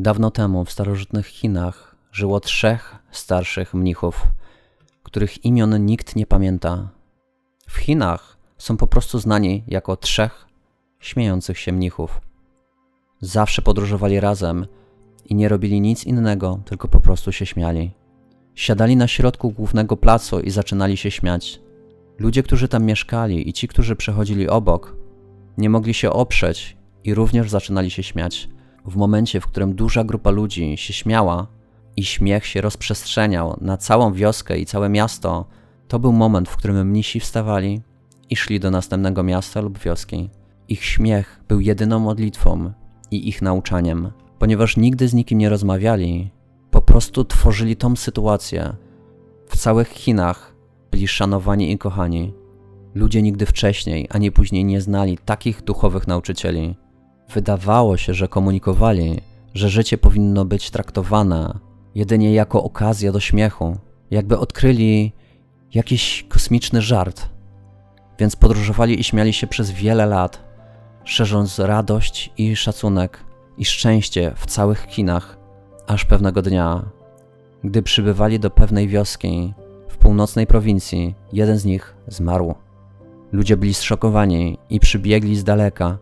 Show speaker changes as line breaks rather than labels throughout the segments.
Dawno temu w starożytnych Chinach żyło trzech starszych mnichów, których imion nikt nie pamięta. W Chinach są po prostu znani jako trzech śmiejących się mnichów. Zawsze podróżowali razem i nie robili nic innego, tylko po prostu się śmiali. Siadali na środku głównego placu i zaczynali się śmiać. Ludzie, którzy tam mieszkali i ci, którzy przechodzili obok, nie mogli się oprzeć i również zaczynali się śmiać. W momencie, w którym duża grupa ludzi się śmiała i śmiech się rozprzestrzeniał na całą wioskę i całe miasto, to był moment, w którym mnisi wstawali i szli do następnego miasta lub wioski. Ich śmiech był jedyną modlitwą i ich nauczaniem, ponieważ nigdy z nikim nie rozmawiali, po prostu tworzyli tą sytuację. W całych Chinach byli szanowani i kochani. Ludzie nigdy wcześniej ani później nie znali takich duchowych nauczycieli. Wydawało się, że komunikowali, że życie powinno być traktowane jedynie jako okazja do śmiechu, jakby odkryli jakiś kosmiczny żart. Więc podróżowali i śmiali się przez wiele lat, szerząc radość i szacunek i szczęście w całych Chinach, aż pewnego dnia, gdy przybywali do pewnej wioski w północnej prowincji, jeden z nich zmarł. Ludzie byli zszokowani i przybiegli z daleka,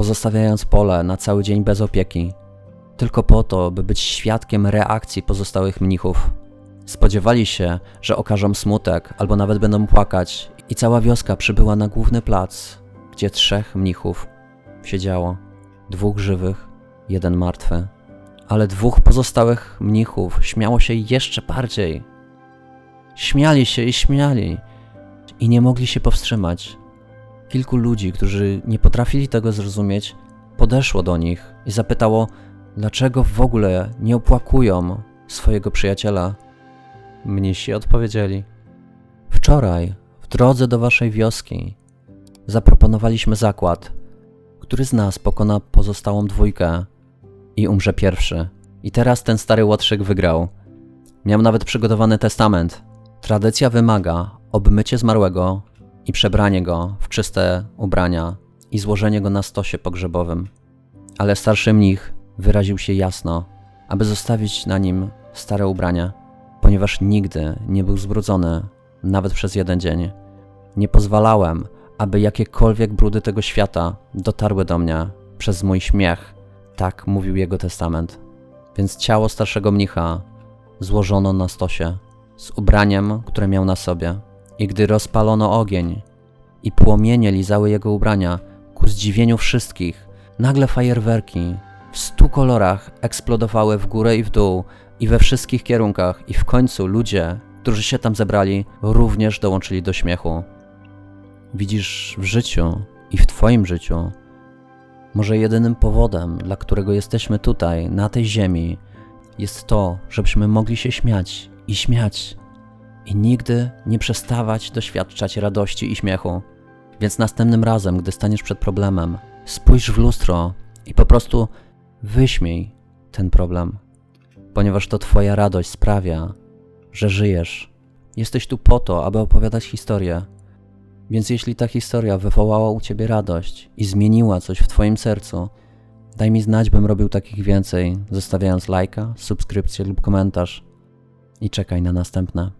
pozostawiając pole na cały dzień bez opieki, tylko po to, by być świadkiem reakcji pozostałych mnichów. Spodziewali się, że okażą smutek albo nawet będą płakać, i cała wioska przybyła na główny plac, gdzie trzech mnichów siedziało: dwóch żywych, jeden martwy. Ale dwóch pozostałych mnichów śmiało się jeszcze bardziej. Śmiali się i śmiali, i nie mogli się powstrzymać. Kilku ludzi, którzy nie potrafili tego zrozumieć, podeszło do nich i zapytało, dlaczego w ogóle nie opłakują swojego przyjaciela. Mnisi odpowiedzieli: Wczoraj, w drodze do waszej wioski, zaproponowaliśmy zakład, który z nas pokona pozostałą dwójkę i umrze pierwszy. I teraz ten stary łotrzyk wygrał. Miał nawet przygotowany testament. Tradycja wymaga obmycie zmarłego i przebranie go w czyste ubrania i złożenie go na stosie pogrzebowym. Ale starszy mnich wyraził się jasno, aby zostawić na nim stare ubrania, ponieważ nigdy nie był zbrudzony, nawet przez jeden dzień. Nie pozwalałem, aby jakiekolwiek brudy tego świata dotarły do mnie przez mój śmiech. Tak mówił jego testament. Więc ciało starszego mnicha złożono na stosie z ubraniem, które miał na sobie. I gdy rozpalono ogień i płomienie lizały jego ubrania, ku zdziwieniu wszystkich, nagle fajerwerki w stu kolorach eksplodowały w górę i w dół i we wszystkich kierunkach i w końcu ludzie, którzy się tam zebrali, również dołączyli do śmiechu. Widzisz w życiu i w Twoim życiu, może jedynym powodem, dla którego jesteśmy tutaj, na tej ziemi, jest to, żebyśmy mogli się śmiać i śmiać i nigdy nie przestawać doświadczać radości i śmiechu. Więc następnym razem, gdy staniesz przed problemem, spójrz w lustro i po prostu wyśmiej ten problem, ponieważ to Twoja radość sprawia, że żyjesz. Jesteś tu po to, aby opowiadać historię. Więc jeśli ta historia wywołała u Ciebie radość i zmieniła coś w Twoim sercu, daj mi znać, bym robił takich więcej, zostawiając lajka, subskrypcję lub komentarz i czekaj na następne.